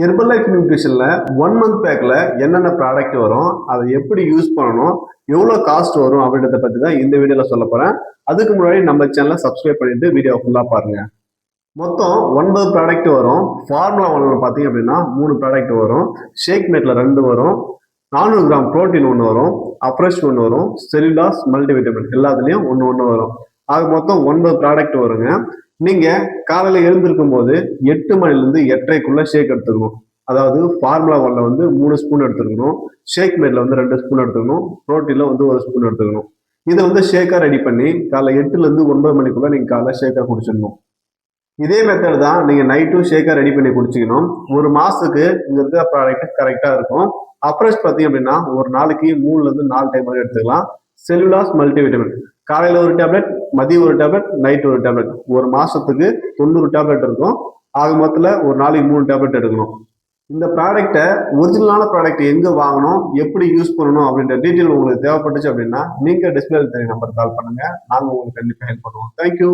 Herbal life நியூட்ரிஷனில் one month பேக்கில் என்னென்ன ப்ராடக்ட் வரும் அதை எப்படி யூஸ் பண்ணணும் எவ்வளோ காஸ்ட் வரும் அப்படின்றத பற்றி தான் இந்த வீடியோவில் சொல்ல போகிறேன் அதுக்கு முன்னாடி நம்ம சேனலை சப்ஸ்கிரைப் பண்ணிட்டு வீடியோ ஃபுல்லாக பாருங்கள் மொத்தம் ஒன்பது ப்ராடக்ட் வரும். ஃபார்முலா ஒன்று பார்த்தீங்க அப்படின்னா மூணு ப்ராடக்ட் வரும். ஷேக் மேட்டில் ரெண்டு வரும். நானூறு கிராம் புரோட்டீன் ஒன்று வரும். அப்ரஷ் ஒன்று வரும். செல்லுலாஸ் மல்டிவிட்டமின் எல்லாத்துலேயும் ஒன்று ஒன்று வரும். ஆக மொத்தம் ஒன்பது ப்ராடக்ட் வருங்க. நீங்கள் காலையில் எழுந்திருக்கும் போது எட்டு மணிலேருந்து எட்டரைக்குள்ளே ஷேக் எடுத்துக்கணும். அதாவது ஃபார்முலா ஒன்ல வந்து மூணு ஸ்பூன் எடுத்துக்கணும். ஷேக் மேட்ல வந்து ரெண்டு ஸ்பூன் எடுத்துக்கணும். ப்ரோட்டீன்ல வந்து ஒரு ஸ்பூன் எடுத்துக்கணும். இதை வந்து ஷேக்காக ரெடி பண்ணி காலை எட்டுலேருந்து ஒன்பது மணிக்குள்ளே நீங்கள் காலைல ஷேக்காக குடிச்சிடணும். இதே மெத்தட் தான் நீங்கள் நைட்டும் ஷேக்காக ரெடி பண்ணி குடிச்சிக்கணும். ஒரு மாதத்துக்கு இங்கே இருக்கிற ப்ராடக்ட் கரெக்டாக இருக்கும். அப்ரஸ் பார்த்தீங்க அப்படின்னா ஒரு நாளைக்கு மூணுலேருந்து நாலு டைம் வரை எடுத்துக்கலாம். செல்லுலாஸ் மல்டிவிட்டமின் காலையில் ஒரு டேப்லெட் மதியம் ஒரு டேப்லெட் நைட் ஒரு டேப்லெட். ஒரு மாசத்துக்கு தொண்ணூறு டேப்லெட் இருக்கும். ஆக மொத்தத்தில் ஒரு நாளைக்கு மூணு டேப்லெட் எடுக்கணும். இந்த ப்ராடக்ட்டை ஒரிஜினலான ப்ராடக்ட் எங்கே வாங்கணும் எப்படி யூஸ் பண்ணணும் அப்படின்ற டீட்டெயில் உங்களுக்கு தேவைப்பட்டுச்சு அப்படின்னா நீங்கள் டிஸ்பிளே தெரிய நம்பர் கால் பண்ணுங்கள் நாங்கள் உங்களுக்கு கண்டிப்பாக ஹெல்ப் பண்ணுவோம். தேங்க்யூ